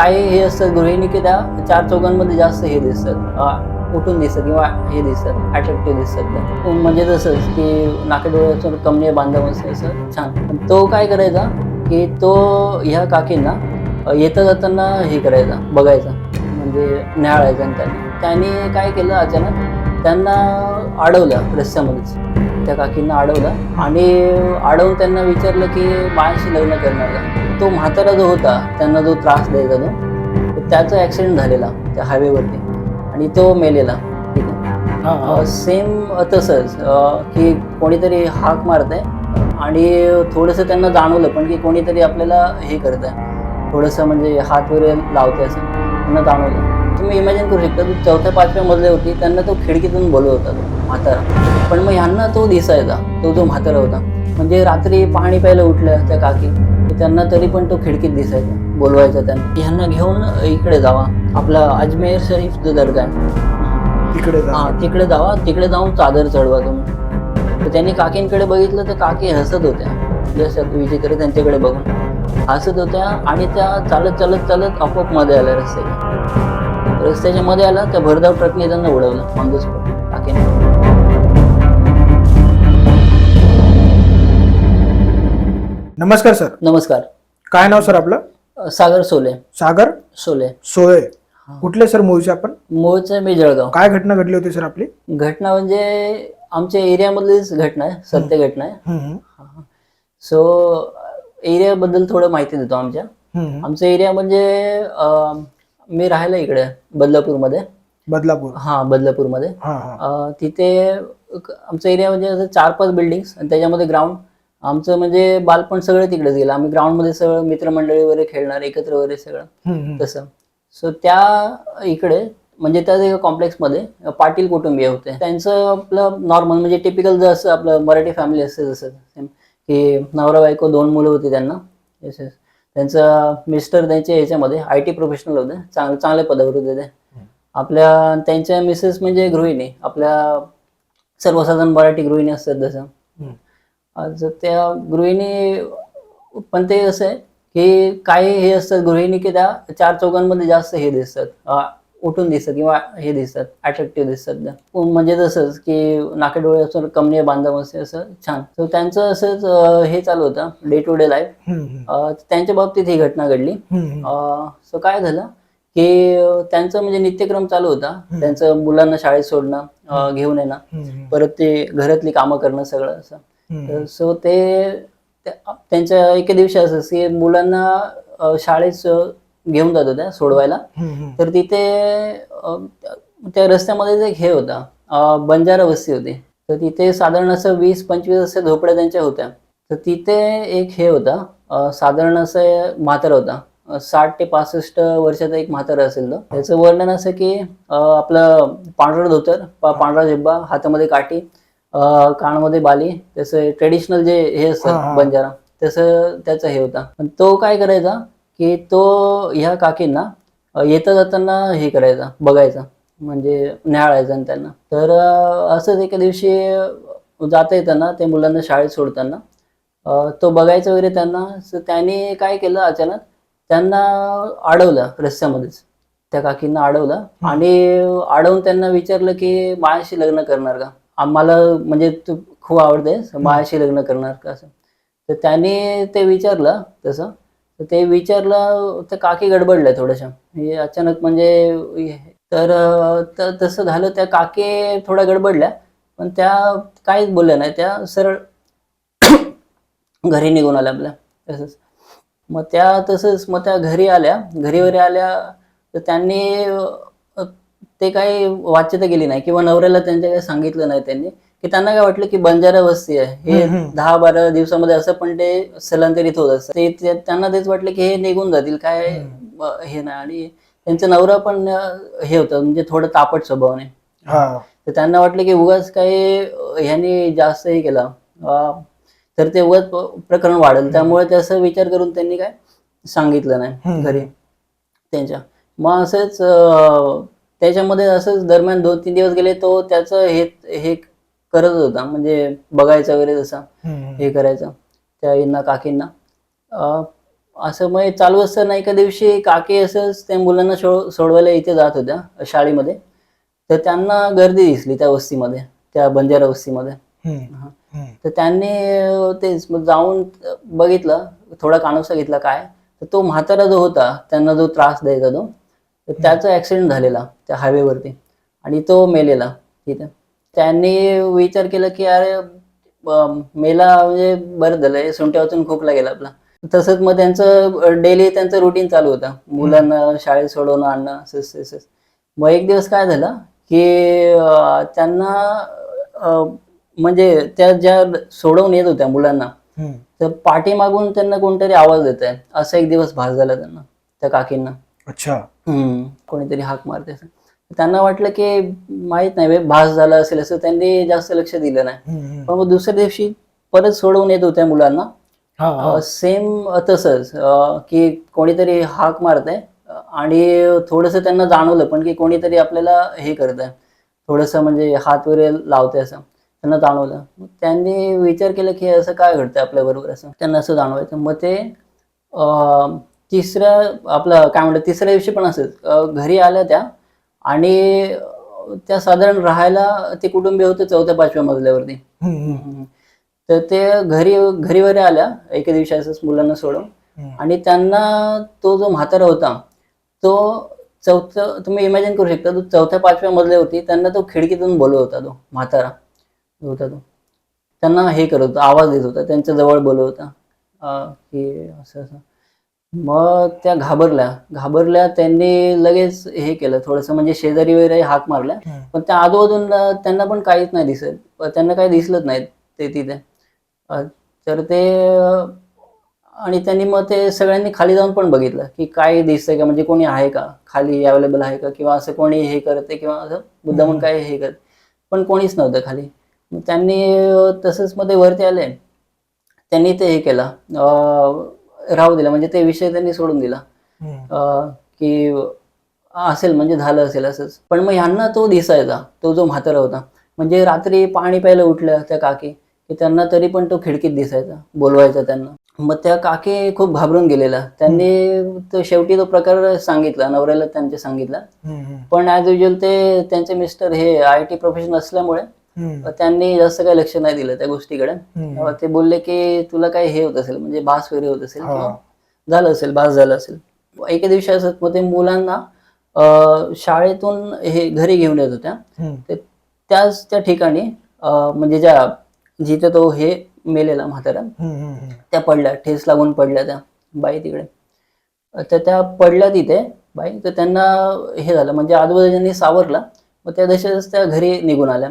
काही हे असतं गृहिणी की त्या चार चौघांमध्ये जास्त हे दिसतात उठून दिसत किंवा हे दिसतात अट्रॅक्टिव्ह दिसतात म्हणजे तसंच की नाकेडोळ्याचं कमने बांधव असं असं छान. पण तो काय करायचा की तो ह्या काकींना येता जाताना हे करायचा बघायचा. म्हणजे न्याहाळायचा आणि त्यांनी. त्यांनी काय केलं अचानक? त्यांना अडवलं रस्त्यामध्येच. त्या काकींना अडवलं आणि अडवून त्यांना विचारलं की माझ्याशी लग्न करणार का? तो म्हातारा जो होता त्यांना जो त्रास द्यायचा तो त्याचा ॲक्सिडेंट झालेला त्या हायवेवरती आणि तो मेलेला. ठीक आहे? सेम तसंच की कोणीतरी हाक मारत आहे आणि थोडंसं त्यांना जाणवलं पण की कोणीतरी आपल्याला हे करत आहे थोडंसं म्हणजे हात वगैरे लावतंय असं. त्यांना जाणवलं. तुम्ही इमॅजिन करू शकता तो चौथ्या पाचव्या मजल्यावरती त्यांना तो खिडकीतून बोलवत होता तो म्हातारा. पण मग ह्यांना तो दिसायचा तो जो म्हातारा होता. म्हणजे रात्री पाणी प्यायला उठल्या त्या काकी की त्यांना तरी पण तो खिडकीत दिसायचा बोलवायचा त्यांना. ह्यांना घेऊन इकडे जावा. आपला अजमेर शरीफ जो दर्गा आहे. तिकडे. हा तिकडे जावा. तिकडे जाऊन चादर चढवा तुम्ही. तर त्यांनी काकींकडे बघितलं तर काकी हसत होत्या. जसं विचित्र त्यांच्याकडे बघून. हसत होत्या आणि त्या चालत चालत चालत आपोआपमध्ये आल्या रस्त्याच्या. रस्त्याच्या मध्ये आला त्या भरधाव ट्रकने त्यांना उडवलं. ऑन द स्पॉट काकीने. नमस्कार सर. नमस्कार. काय नाव सर आपलं? अ, सागर सोले. सागर सोले. सोळे. कुठले सर मूळचे आपण? मूळचं मी जळगाव. काय घटना घडली होती सर आपली? घटना म्हणजे आमच्या एरियामधलीच घटना आहे सत्य घटना आहे. हम्म, सो एरियाबद्दल थोडं माहिती देतो आमच्या. हम्म. आमचा एरिया म्हणजे अं, मी राहायला इकडे बदलापूरमध्ये. बदलापूर. हा बदलापूरमध्ये. हा हा. अं, तिथे आमचा एरिया म्हणजे असं चार पाच बिल्डिंग्स आणि त्याच्यामध्ये ग्राउंड आमचं म्हणजे बालपण सगळं तिकडेच गेलं. आम्ही ग्राउंडमध्ये सगळं मित्रमंडळी वगैरे खेळणार एकत्र वगैरे सगळं. तसं. सो त्या इकडे म्हणजे त्या एका कॉम्प्लेक्समध्ये पाटील कुटुंबीय होते. त्यांचं आपलं नॉर्मल म्हणजे टिपिकल जसं आपलं मराठी फॅमिली असते जसं सेम की नवरा बायको दोन मुलं होती त्यांना. येस येस त्यांचं मिस्टर त्यांचे ह्याच्यामध्ये आय टी प्रोफेशनल होते. चांगले चांगल्या पदावर होते ते. आपल्या त्यांच्या मिसेस म्हणजे गृहिणी. आपल्या सर्वसाधारण मराठी गृहिणी असतात जसं त्या गृहिणी पण ते असं आहे की काही हे असतात गृहिणी की त्या चार चौघांमध्ये जास्त हे दिसतात उठून दिसतात किंवा हे दिसतात अट्रॅक्टिव्ह दिसतात. म्हणजे तसंच की नाके डोळे असं कमने बांधव असे असं छान. तर त्यांचं असंच हे चालू होतं डे टू डे लाईफ. त्यांच्या बाबतीत ही घटना घडली. सो काय झालं की त्यांचं म्हणजे नित्यक्रम चालू होता. त्यांचं मुलांना शाळेत सोडणं घेऊन येणं. परत ते घरातली कामं करणं सगळं असं. सो ते त्या- त्यांच्या एके दिवशी असं की मुलांना शाळेत घेऊन जात होत्या सोडवायला. तर तिथे त्या रस्त्यामध्ये एक हे होता बंजारा वस्ती होती. तर तिथे साधारण असं वीस पंचवीस असे झोपड्या त्यांच्या होत्या. तर तिथे एक हे होता साधारण असं म्हातारा होता. साठ ते पासष्ट वर्षाचा एक म्हातारा असेल तो. त्याचं वर्णन असं की आपलं पांढरं धोतर पांढरा जिब्बा हातामध्ये काठी कानामध्ये बाली त्याचं ट्रेडिशनल जे हे असतं हा. बंजारा तसं त्याचा हे होता. पण तो काय करायचा की तो ह्या काकींना येता जाताना हे करायचा बघायचा म्हणजे न्याहाळायचा आणि त्यांना. तर असंच एका दिवशी जाता येताना ते मुलांना शाळेत सोडताना तो बघायचा वगैरे त्यांना. त्यांनी काय केलं अचानक त्यांना अडवलं रस्त्यामध्येच. त्या काकींना अडवलं आणि अडवून त्यांना विचारलं की माझ्याशी लग्न करणार का? आम्हाला म्हणजे तू खूप आवडते माझ्याशी लग्न करणार का असं. तर त्यांनी ते विचारलं तसं. तर ते विचारलं तर काकी गडबडल्या थोड्याशा. हे अचानक म्हणजे तर तसं झालं त्या काकी थोड्या गडबडल्या पण त्या काहीच बोलल्या नाही. त्या सरळ घरी निघून आल्या आपल्या. तसंच. मग त्या तसंच मग त्या घरी आल्या. घरी वगैरे आल्या तर त्यांनी ते काही वाच्यता केली नाही किंवा नवऱ्याला त्यांच्या काही सांगितलं नाही त्यांनी की त्यांना काय वाटलं की बंजारा वस्ती आहे. हे. दहा बारा दिवसामध्ये असं पण ते स्थलांतरित होत असतं. ते त्यांना तेच वाटलं की हे निघून जातील काय हे नाही. आणि त्यांचा नवरा पण हे होतं म्हणजे थोडं तापट स्वभावाने. तर त्यांना वाटलं की उगाच काही ह्यांनी जास्त हे केलं. तर ते उगाच प्रकरण वाढेल. त्यामुळे ते असं विचार करून त्यांनी काय सांगितलं नाही. घरी त्यांच्या. मग असंच त्याच्यामध्ये असंच दरम्यान दोन तीन दिवस गेले तो त्याचं हे हे करत होता. म्हणजे बघायचं वगैरे जसं हे करायचं त्या काकींना. असं मग चालू असताना एका दिवशी काकी असंच त्या मुलांना सोडवायला इथे जात होत्या शाळेमध्ये. तर त्यांना गर्दी दिसली त्या वस्तीमध्ये त्या बंजारा वस्तीमध्ये. तर त्यांनी तेच जाऊन बघितलं थोडा कानोसा घेतला काय. तर तो म्हातारा जो होता त्यांना जो त्रास द्यायचा तो तर त्याचा ऍक्सिडेंट झालेला त्या हायवेवरती आणि तो मेलेला तिथे त्यांनी विचार केला की अरे मेला म्हणजे बरं झालं सुंट्या वाचून खोकला गेला आपला. तसंच मग त्यांचं डेली त्यांचं रुटीन चालू होतं. मुलांना शाळेत सोडवणं आणणं असं असं असं. मग एक दिवस काय झालं की त्यांना म्हणजे त्या ज्या सोडवून येत होत्या मुलांना. तर पाठीमागून त्यांना कोणतरी आवाज देत आहे असा एक दिवस भास झाला त्यांना त्या काकींना. अच्छा. हम्म, कोणीतरी हाक मारते असं. त्यांना वाटलं की माहीत नाही बे, भास झाला असेल असं त्यांनी जास्त लक्ष दिलं नाही. हम्म, हम्म. पण मग दुसऱ्या दिवशी परत सोडवून येत होत्या मुलांना. हा, हा. सेम तसंच अं, की कोणीतरी हाक मारतंय आणि थोडस त्यांना जाणवलं पण की कोणीतरी आपल्याला हे करत आहे थोडस म्हणजे हात वगैरे लावतंय असं. त्यांना जाणवलं. मग त्यांनी विचार केला की असं काय घडतंय आपल्या बरोबर असं. त्यांना असं जाणवायचं. मग ते अं, तिसऱ्या आपलं काय म्हणतात तिसऱ्या दिवशी पण असंच. अं, घरी आल्या त्या आणि त्या साधारण राहायला ते कुटुंबीय होते चौथ्या पाचव्या मजल्यावरती. तर ते घरी घरी वगैरे आल्या एके दिवशी असंच मुलांना सोडून. आणि त्यांना तो जो म्हातारा होता तो चौथं तुम्ही इमॅजिन करू शकता तो चौथ्या पाचव्या मजल्यावरती त्यांना तो खिडकीतून बोलवत होता तो म्हातारा जो होता तो. त्यांना हे करत होता आवाज देत होता त्यांच्या जवळ बोलवत की असं असं. मग त्या घाबरल्या. घाबरल्या त्यांनी लगेच हे केलं. थोडंसं म्हणजे शेजारी वगैरे हाक मारल्या. पण त्या आजूबाजूला त्यांना पण काहीच नाही दिसत. त्यांना काही दिसलंच नाही ते तिथे. तर ते आणि त्यांनी मग ते सगळ्यांनी खाली जाऊन पण बघितलं की काय दिसतंय का? म्हणजे कोणी आहे का? खाली अवेलेबल आहे का? किंवा असं कोणी हे करते किंवा असं मुद्दामून काय हे करत. पण कोणीच नव्हतं खाली. त्यांनी तसंच मध्ये वरती आले. त्यांनी ते हे केलं. राहू दिलं. म्हणजे ते विषय त्यांनी सोडून दिला. अ, की असेल म्हणजे झालं असेल असंच. पण मग ह्यांना तो दिसायचा. तो जो म्हातारा होता. म्हणजे रात्री पाणी प्यायला उठल्या त्या काकी की त्यांना तरी पण तो खिडकीत दिसायचा बोलवायचा त्यांना. मग त्या काकी खूप घाबरून गेलेल्या त्यांनी तो शेवटी तो प्रकार सांगितला नवऱ्याला त्यांचे सांगितला. हम्म, हम्म. पण ॲज युजल ते त्यांचे मिस्टर हे आय टी प्रोफेशन असल्यामुळे त्यांनी जास्त काही लक्ष नाही दिलं त्या गोष्टीकडे. ते बोलले की तुला काही हे होत असेल म्हणजे बास वगैरे होत असेल. किंवा झालं असेल बास झालं असेल. एके दिवशी असं मग ते मुलांना शाळेतून हे घरी घेऊन येत होत्या. त्याच त्या ठिकाणी म्हणजे ज्या जिथे तो हे मेलेला म्हातारा. त्या पडल्या ठेस लागून पडल्या त्या बाई तिकडे. तर त्या पडल्या तिथे बाई तर त्यांना हे झालं म्हणजे आजूबाजूंनी सावरला मग त्या दशाच त्या घरी निघून आल्या.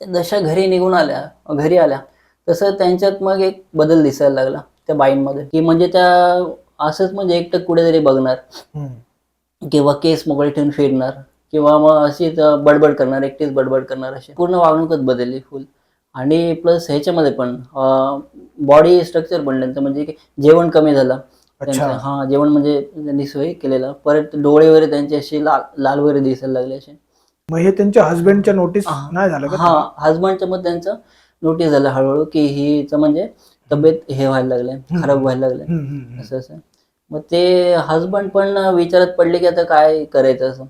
त्या जशा घरी निघून आल्या घरी आल्या तसं त्यांच्यात मग एक बदल दिसायला लागला त्या बाईंमध्ये. की म्हणजे त्या असंच म्हणजे एकटक कुठेतरी बघणार. किंवा केस मोकळे ठेवून फिरणार किंवा मग अशीच बडबड करणार एकटीच बडबड करणार अशी. पूर्ण वागणूकच बदलली फुल आणि प्लस ह्याच्यामध्ये पण बॉडी स्ट्रक्चर पण त्यांचं म्हणजे जेवण कमी झालं. हा जेवण म्हणजे त्यांनी सोय केलेलं. परत डोळे वगैरे त्यांचे असे लाल लाल वगैरे दिसायला लागले असे. मग हे त्यांच्या हस्बंडच्या नोटीस हा. नाही झालं का? हा हजबंडच्या मग त्यांचं नोटीस झालं हळूहळू की हिचं म्हणजे तब्येत हे व्हायला लागले खराब व्हायला लागले हम्म, हम्म, हम्म. असं असं. मग ते हजबंड पण विचारात पडले की आता काय करायचं असं.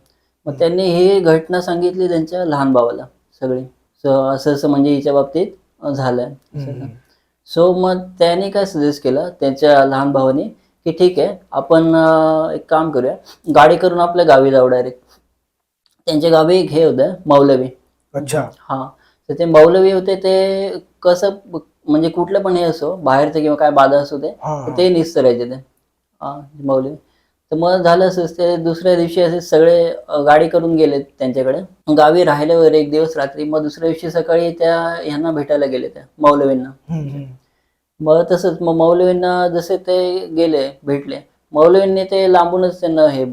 मग त्यांनी ही घटना सांगितली त्यांच्या लहान भावाला सगळी. So असं असं म्हणजे हिच्या बाबतीत झालंय. हम्म. सो मग त्याने काय सजेस्ट केलं? त्यांच्या लहान भावाने की ठीक आहे आपण अं, एक काम करूया. गाडी करून आपल्या गावी जाऊ डायरेक्ट त्यांच्या गावी एक हे होतं मौलवी. अच्छा. हा. तर ते मौलवी होते ते कसं म्हणजे कुठलं पण हे असो बाहेरचं किंवा काय बाधा असो ते तर ते निस्तरायचे ते. हा मौलवी. तर मग झालं असंच ते दुसऱ्या दिवशी असे सगळे गाडी करून गेले त्यांच्याकडे. गावी राहिले वगैरे एक दिवस रात्री मग दुसऱ्या दिवशी सकाळी त्या ह्यांना भेटायला गेले त्या मौलवींना. मग तसंच मग मौलवींना जसे ते गेले भेटले मौलवींनी ते लांबूनच त्यांना हे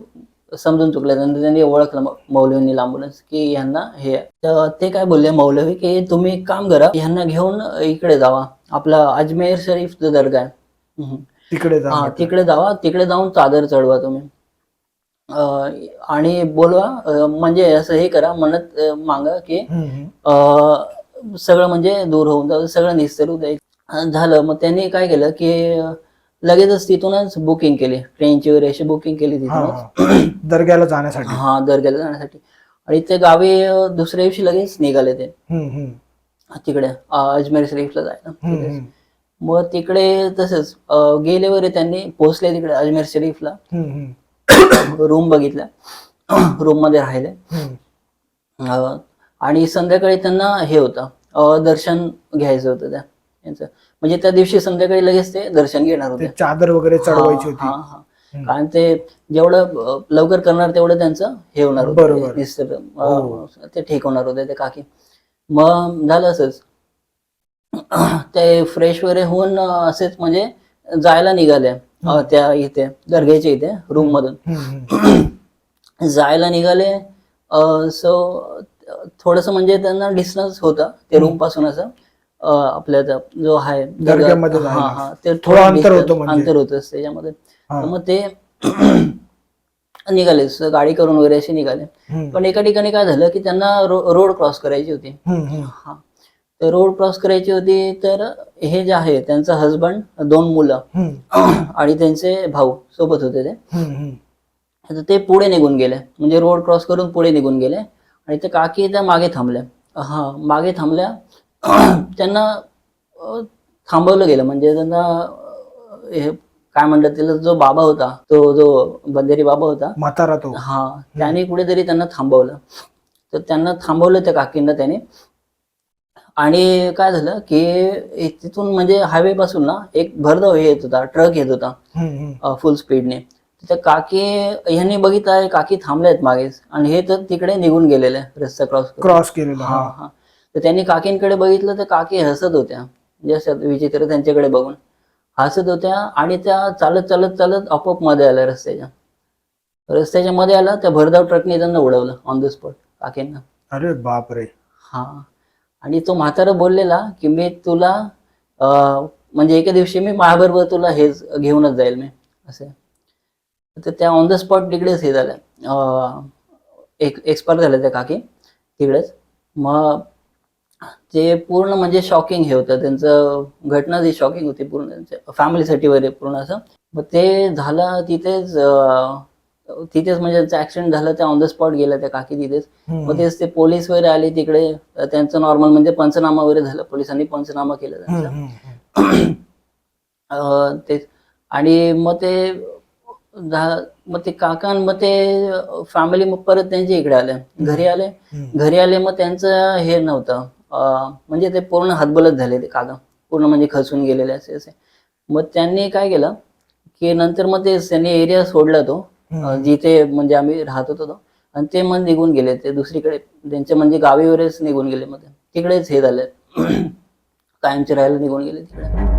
समजून चुकलं. त्यांनी ओळखलं मौलवींनी लांबूनच की ह्यांना हे. तर ते काय बोलले मौलवी की तुम्ही एक काम करा ह्यांना घेऊन इकडे जावा. आपला अजमेर शरीफ जो दर्गा आहे. तिकडे हा. तिकडे जावा. तिकडे जाऊन चादर चढवा तुम्ही. आणि बोलवा म्हणजे असं हे करा म्हणत मागा की सगळं म्हणजे दूर होऊन जाऊ. सगळं निस्तरू द्यायचं झालं. मग त्यांनी काय केलं की लगेचच तिथूनच बुकिंग केली. ट्रेनची वगैरे अशी बुकिंग केली तिथूनच. हा. दर्ग्याला जाण्यासाठी. हा दर्ग्याला जाण्यासाठी. आणि ते गावी दुसऱ्या दिवशी लगेच निघाले ते. तिकडे अजमेर शरीफला जायला. मग तिकडे तसंच गेले वगैरे त्यांनी पोहोचले तिकडे अजमेर शरीफला. रूम बघितल्या. रूममध्ये राहिले आणि संध्याकाळी त्यांना हे होतं. दर्शन घ्यायचं होतं त्या. यांचं. म्हणजे त्या दिवशी संध्याकाळी लगेच ते दर्शन घेणार होते. चादर वगैरे चढवायची होती. हा. कारण ते जेवढं लवकर करणार तेवढं त्यांचं हे होणार होतं. बरोबर. ते निस्तर- हो. ते ठीक होणार होते ते काकी. मग झालं असंच. ते फ्रेश वगैरे होऊन असेच म्हणजे जायला निघाले त्या इथे दर्ग्याच्या इथे रूम मधून. जायला निघाले सो थोडस म्हणजे त्यांना डिस्टन्स होता ते रूमपासून असं. आपल्या जो आहे हा. हा ते थोडं अंतर distance- होतं म्हणजे. अंतर होतं त्याच्यामध्ये मग ते निघाले गाडी करून वगैरे असे निघाले. पण एका ठिकाणी काय झालं की त्यांना रोड क्रॉस करायची होती. हा. तर रोड क्रॉस करायची होती तर हे जे आहे त्यांचा हजबंड दोन मुलं. आणि त्यांचे भाऊ सोबत होते ते. ते पुढे निघून गेले. म्हणजे रोड क्रॉस करून पुढे निघून गेले. आणि ते काकी त्या मागे थांबल्या हा मागे थांबल्या. त्यांना थांबवलं गेलं. म्हणजे त्यांना हे काय म्हणतात त्याला जो बाबा होता तो जो बंदेरी बाबा होता म्हातारा तो. हा त्याने कुठेतरी त्यांना थांबवलं. तर त्यांना थांबवलं त्या काकींना त्याने. आणि काय झालं की तिथून म्हणजे हायवे पासून ना एक भरधाव हे येत होता ट्रक येत होता. फुल स्पीडने त्या काकी ह्यांनी बघितलं काकी थांबल्यात मागेच. आणि हे तर तिकडे निघून गेलेले रस्ता क्रॉस क्रॉस केलेला हा. हा. तर त्यांनी काकींकडे बघितलं तर काकी हसत होत्या. म्हणजे विचित्र त्यांच्याकडे बघून. हसत होत्या आणि त्या चालत चालत चालत आपोआपमध्ये आल्या रस्त्याच्या. रस्त्याच्या मध्ये आला त्या भरधाव ट्रकने त्यांना उडवलं ऑन द स्पॉट काकींना. अरे बाप रे हा. आणि तो म्हातारा बोललेला की मी तुला म्हणजे एका दिवशी मी माझ्याबरोबर तुला हेच घेऊनच जाईल मी. असे. तर त्या ऑन द स्पॉट तिकडेच हे झालं. एक एक्सपायर झाल्या त्या काकी. तिकडेच. मग ते पूर्ण म्हणजे शॉकिंग हे होतं. त्यांचं घटना जी शॉकिंग होती पूर्ण त्यांच्या फॅमिलीसाठी वगैरे पूर्ण असं. मग ते झालं तिथेच तिथेच म्हणजे त्यांचा ऍक्सिडेंट झाला त्या ऑन द स्पॉट गेल्या त्या काकी तिथेच. मग तेच ते पोलीस वगैरे आले तिकडे. त्यांचं नॉर्मल म्हणजे पंचनामा वगैरे झालं. पोलिसांनी पंचनामा केला त्यांचा. हम्म, हम्म. अं, ते आणि मग ते मग ते काका मग ते फॅमिली मग परत त्यांच्या इकडे आले. घरी आले. घरी आले मग त्यांचं हे नव्हतं. म्हणजे ते पूर्ण हातबलत झाले ते काका पूर्ण म्हणजे खचून गेलेले असे असे. मग त्यांनी काय केलं की नंतर मग ते त्यांनी एरिया सोडला तो. जिथे म्हणजे आम्ही राहत होतो तो. आणि ते मग निघून गेले. ते दुसरीकडे त्यांच्या म्हणजे गावी वगैरेच निघून गेले मग तिकडेच हे झालं. कायमचे राहायला निघून गेले तिकडे.